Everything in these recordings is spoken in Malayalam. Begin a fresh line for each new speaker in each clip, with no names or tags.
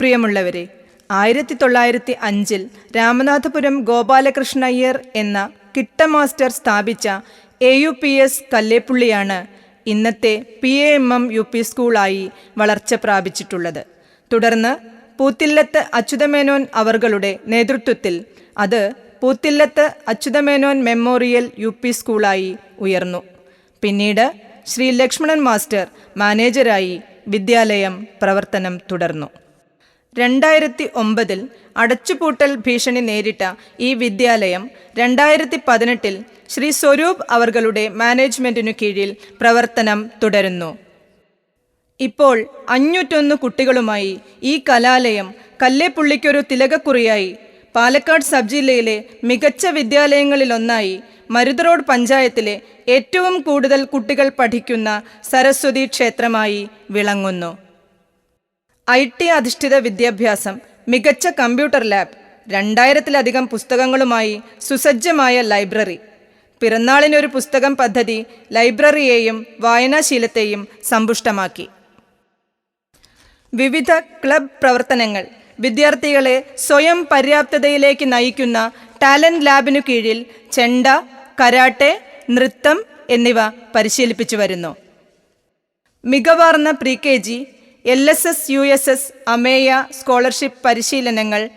പ്രിയമുള്ളവരെ ആയിരത്തി തൊള്ളായിരത്തി അഞ്ചിൽ രാമനാഥപുരം ഗോപാലകൃഷ്ണ അയ്യർ എന്ന കിട്ട മാസ്റ്റർ സ്ഥാപിച്ച എ യു പി എസ് കല്ലേപ്പുള്ളിയാണ് ഇന്നത്തെ P A M M U P സ്കൂളായി വളർച്ച പ്രാപിച്ചിട്ടുള്ളത്. തുടർന്ന് പൂത്തില്ലത്ത് അച്യുതമേനോൻ അവർകളുടെ നേതൃത്വത്തിൽ അത് Poothillath Achuthamenon memorial U P സ്കൂളായി ഉയർന്നു. പിന്നീട് ശ്രീ ലക്ഷ്മണൻ മാസ്റ്റർ മാനേജരായി വിദ്യാലയം പ്രവർത്തനം തുടർന്നു. രണ്ടായിരത്തി ഒമ്പതിൽ അടച്ചുപൂട്ടൽ ഭീഷണി നേരിട്ട ഈ വിദ്യാലയം രണ്ടായിരത്തി പതിനെട്ടിൽ ശ്രീ സ്വരൂപ് അവർകളുടെ മാനേജ്മെന്റിനു കീഴിൽ പ്രവർത്തനം തുടരുന്നു. ഇപ്പോൾ അഞ്ഞൂറ്റൊന്ന് കുട്ടികളുമായി ഈ കലാലയം കല്ലേപ്പുള്ളിക്കൊരു തിലകക്കുറിയായി പാലക്കാട് സബ് ജില്ലയിലെ മികച്ച വിദ്യാലയങ്ങളിലൊന്നായി മരുത് റോഡ് പഞ്ചായത്തിലെ ഏറ്റവും കൂടുതൽ കുട്ടികൾ പഠിക്കുന്ന സരസ്വതി ക്ഷേത്രമായി വിളങ്ങുന്നു. ഐ ടി അധിഷ്ഠിത വിദ്യാഭ്യാസം മികച്ച കമ്പ്യൂട്ടർ ലാബ് രണ്ടായിരത്തിലധികം പുസ്തകങ്ങളുമായി സുസജ്ജമായ ലൈബ്രറി. പിറന്നാളിനൊരു പുസ്തകം പദ്ധതി ലൈബ്രറിയെയും വായനാശീലത്തെയും സമ്പുഷ്ടമാക്കി. വിവിധ ക്ലബ് പ്രവർത്തനങ്ങൾ വിദ്യാർത്ഥികളെ സ്വയം പര്യാപ്തതയിലേക്ക് നയിക്കുന്ന ടാലന്റ് ലാബിനു കീഴിൽ ചെണ്ട കരാട്ടെ നൃത്തം എന്നിവ പരിശീലിപ്പിച്ചു വരുന്നു. മികവാർന്ന pre K G L S S U S S Ameya scholarship പരിശീലനങ്ങൾ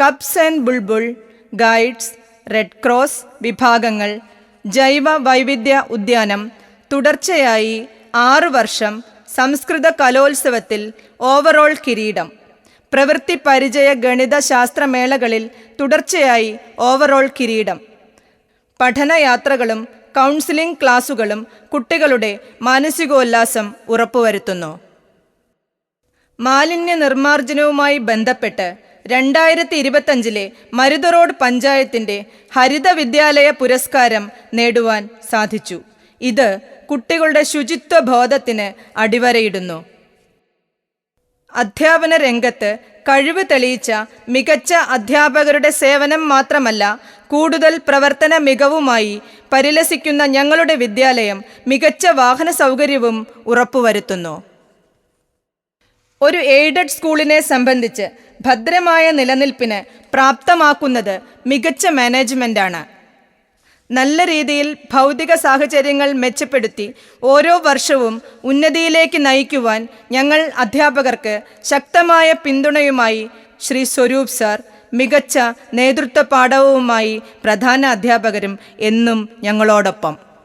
cubs and bulbul guides red cross വിഭാഗങ്ങൾ ജൈവ വൈവിധ്യ ഉദ്യാനം തുടർച്ചയായി ആറു വർഷം സംസ്കൃത കലോത്സവത്തിൽ ഓവറോൾ കിരീടം. പ്രവൃത്തി പരിചയ ഗണിത ശാസ്ത്രമേളകളിൽ തുടർച്ചയായി ഓവറോൾ കിരീടം. പഠനയാത്രകളും കൗൺസിലിംഗ് ക്ലാസുകളും കുട്ടികളുടെ മാനസികോല്ലാസം ഉറപ്പുവരുത്തുന്നു. മാലിന്യ നിർമ്മാർജനവുമായി ബന്ധപ്പെട്ട് രണ്ടായിരത്തി ഇരുപത്തഞ്ചിലെ മരുത റോഡ് പഞ്ചായത്തിന്റെ ഹരിത വിദ്യാലയ പുരസ്കാരം നേടുവാൻ സാധിച്ചു. ഇത് കുട്ടികളുടെ ശുചിത്വ ബോധത്തിന് അടിവരയിടുന്നു. അധ്യാപന രംഗത്ത് കഴിവ് തെളിയിച്ച മികച്ച അധ്യാപകരുടെ സേവനം മാത്രമല്ല കൂടുതൽ പ്രവർത്തന മികവുമായി പരിലസിക്കുന്ന ഞങ്ങളുടെ വിദ്യാലയം മികച്ച വാഹന സൗകര്യവും ഉറപ്പുവരുത്തുന്നു. ഒരു എയ്ഡഡ് സ്കൂളിനെ സംബന്ധിച്ച് ഭദ്രമായ നിലനിൽപ്പിന് പ്രാപ്തമാക്കുന്നത് മികച്ച മാനേജ്മെന്റാണ്. നല്ല രീതിയിൽ ഭൗതിക സാഹചര്യങ്ങൾ മെച്ചപ്പെടുത്തി ഓരോ വർഷവും ഉന്നതിയിലേക്ക് നയിക്കുവാൻ ഞങ്ങൾ അധ്യാപകർക്ക് ശക്തമായ പിന്തുണയുമായി ശ്രീ സ്വരൂപ് സാർ മികച്ച നേതൃത്വ പാഠവുമായി പ്രധാന അധ്യാപകരും എന്നും ഞങ്ങളോടൊപ്പം.